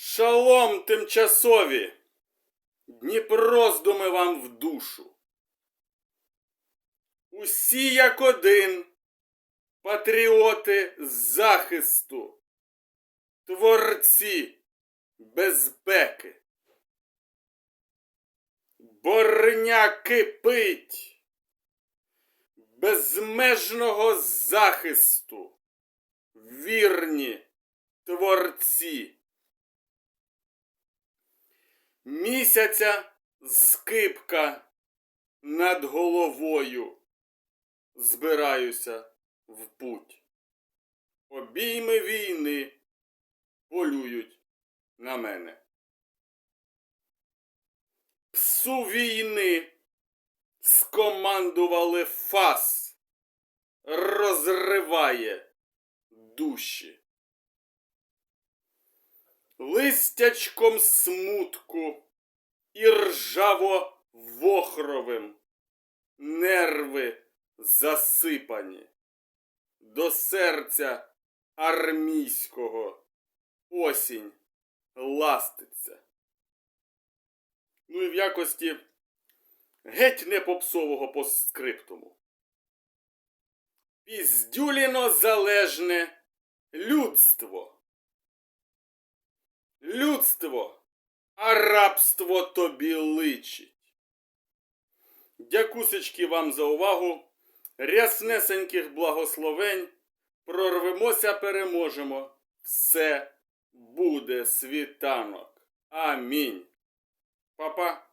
Шалом тимчасові! Дніп роздуми вам в душу. Усі як один, патріоти захисту, творці безпеки. Борня кипить безмежного захисту, вірні творці. Місяця скипка над головою. Збираюся в путь. Обійми війни полюють на мене. Псу війни скомандували фас, розриває душі. Листячком смутку і ржаво вохровим нерви засипані до серця армійського осінь ластиться. Ну і в якості геть не попсового постскриптуму. Піздюліно залежне людство. Людство, а рабство тобі личить. Дякусечки вам за увагу. Ряснесеньких благословень. Прорвемося, переможемо. Все буде світанок. Амінь. Папа.